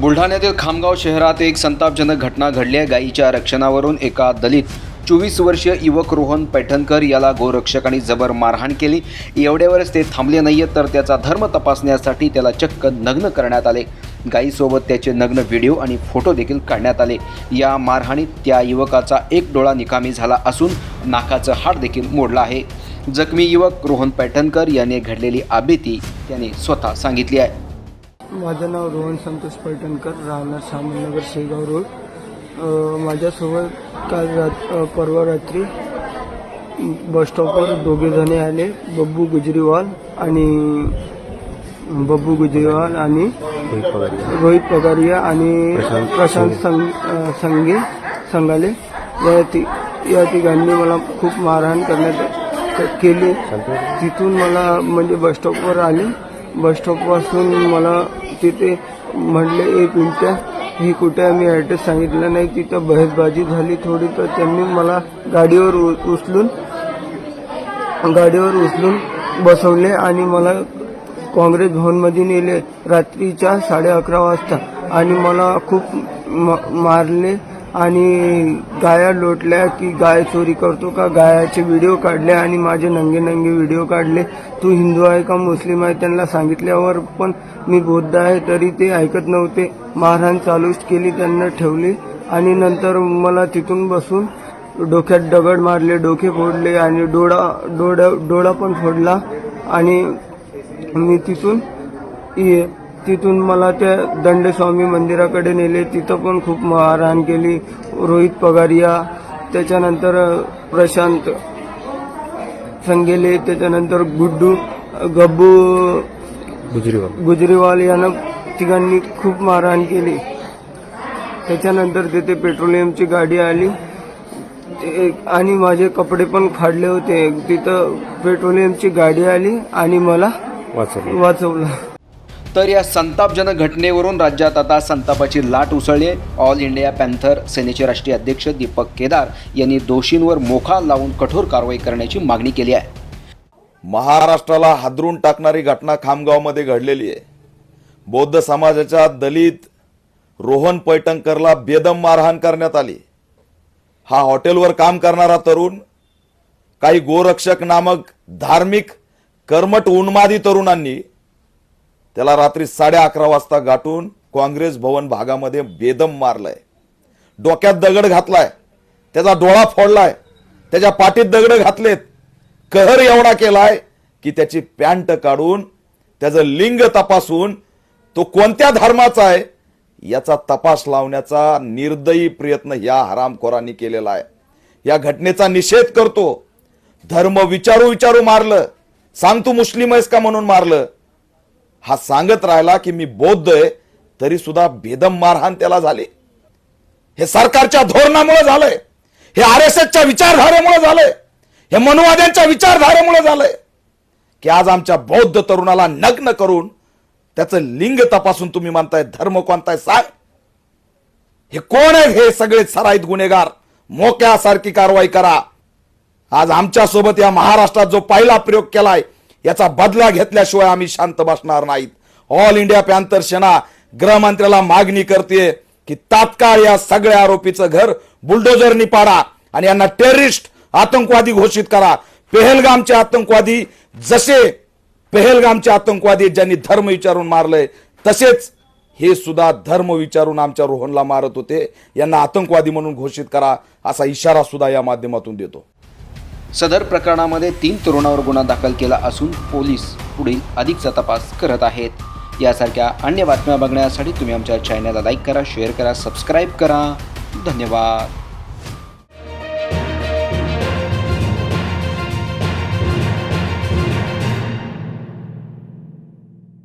बुलढाण्यातील खामगाव शहरात एक संतापजनक घटना घडली आहे. गायीच्या रक्षणावरून एका दलित चोवीस वर्षीय युवक रोहन पैठणकर याला गोरक्षकांनी जबर मारहाण केली. एवढ्यावरच ते थांबले नाहीये तर त्याचा धर्म तपासण्यासाठी त्याला चक्क नग्न करण्यात आले. गायीसोबत त्याचे नग्न व्हिडिओ आणि फोटो देखील काढण्यात आले. या मारहाणीत त्या युवकाचा एक डोळा निकामी झाला असून नाकाचं हाड देखील मोडलं आहे. जखमी युवक रोहन पैठणकर याने घडलेली आबेती त्याने स्वतः सांगितली आहे. माझं नाव रोहन संतोष पैठणकर राहणार सामननगर शेगाव रोड. माझ्यासोबत काल रात परवा रात्री बस स्टॉपवर दोघे जणे आले बब्बू गुजरीवाल आणि बब्बू गुजरीवाल आणि रोहित पगारिया. आणि प्रशांत संग संगे संगाले या ति या तिघांनी मला खूप मारहाण करण्यात केली. तिथून मला म्हणजे बस स्टॉपवर आले. बस स्टॉपपासून मला तिथे म्हटले एक मिनिटं ही कुठे आम्ही मी ॲड्रेस सांगितलं नाही. तिथं बहसबाजी झाली थोडी तर त्यांनी मला गाडीवर उ- उचलून गाडीवर उचलून बसवले आणि मला काँग्रेस भवनमध्ये नेले. रात्रीच्या साडे अकरा वाजता आणि मला खूप म- मारले आणि गाया लोटल्या की गाय चोरी करतो का? गायाचे व्हिडिओ काढले आणि माझे नंगे नंगे व्हिडिओ काढले. तू हिंदू आहे का मुस्लिम आहे? त्यांना सांगितल्यावर पण मी बौद्ध आहे तरी ते ऐकत नव्हते. मारहाण चालूच केली त्यांना ठेवली आणि नंतर मला तिथून बसून डोक्यात दगड मारले डोके फोडले आणि डोळा डोळा डोळा पण फोडला आणि मी तिथून ये- तिथून मला त्या दंडस्वामी मंदिराकडे नेले. तिथं पण खूप मारहाण केली. रोहित पगारिया त्याच्यानंतर प्रशांत संगेले त्याच्यानंतर गुड्डू गब्बू गुजरीवाल. यानं तिघांनी खूप मारहाण केली. त्याच्यानंतर तिथे पेट्रोलियमची गाडी आली. आणि माझे कपडे पण फाडले होते. तिथं पेट्रोलियमची गाडी आली आणि मला वाचवलं. तर या संतापजनक घटनेवरून राज्यात आता संतापाची लाट उसळली आहे. ऑल इंडिया पॅन्थर सेनेचे राष्ट्रीय अध्यक्ष दीपक केदार यांनी दोषींवर मोखा लावून कठोर कारवाई करण्याची मागणी केली आहे. महाराष्ट्राला हादरून टाकणारी घटना खामगावमध्ये घडलेली आहे. बौद्ध समाजाच्या दलित रोहन पैठणकरला बेदम मारहाण करण्यात आली. हा हॉटेलवर काम करणारा तरुण काही गोरक्षक नामक धार्मिक कर्मट उन्मादी तरुणांनी त्याला रात्री साडे अकरा वाजता गाठून काँग्रेस भवन भागामध्ये बेदम मारलाय. डोक्यात दगड घातलाय. त्याचा डोळा फोडलाय. त्याच्या पाठीत दगड घातलेत. कहर एवढा केलाय की त्याची पॅन्ट काढून त्याचं लिंग तपासून तो कोणत्या धर्माचा आहे याचा तपास लावण्याचा निर्दयी प्रयत्न या हरामखोरांनी केलेला आहे. या घटनेचा निषेध करतो. धर्म विचारू विचारू मारलं. सांग तू मुस्लिम आहेस का म्हणून मारलं. हा सांगत राहिला की मी बौद्ध आहे तरी सुद्धा बेदम मारहाण त्याला झाली. हे सरकारच्या धोरणामुळे झालंय. हे आर एस एसच्या विचारधारेमुळे झालंय. हे मनुवाद्यांच्या विचारधारेमुळे झालंय. की आज आमच्या बौद्ध तरुणाला नग्न करून त्याचं लिंग तपासून तुम्ही म्हणताय धर्म कोणताय सांग. हे कोण आहे हे सगळे सराईत गुन्हेगार? मोक्यासारखी कारवाई करा. आज आमच्यासोबत या महाराष्ट्रात जो पहिला प्रयोग केलाय याचा बदला घेतल्याशिवाय आम्ही शांत बसणार नाहीत. ऑल इंडिया पॅन्थर सेना गृहमंत्र्याला मागणी करते की तात्काळ या सगळ्या आरोपीचं घर बुलडोजरनी पाडा आणि यांना टेररिस्ट आतंकवादी घोषित करा. पेहलगामचे आतंकवादी जसे पेहलगामचे आतंकवादी ज्यांनी धर्म विचारून मारलंय तसेच हे सुद्धा धर्म विचारून आमच्या रोहनला मारत होते. यांना आतंकवादी म्हणून घोषित करा असा इशारा सुद्धा या माध्यमातून देतो. सदर प्रकरणामध्ये तीन तरुणावर गुन्हा दाखल केला असून पोलीस पुढील अधिकचा तपास करत आहेत. यासारख्या अन्य बातम्या बघण्यासाठी तुम्ही आमच्या चॅनलला लाईक करा शेअर करा सबस्क्राईब करा. धन्यवाद.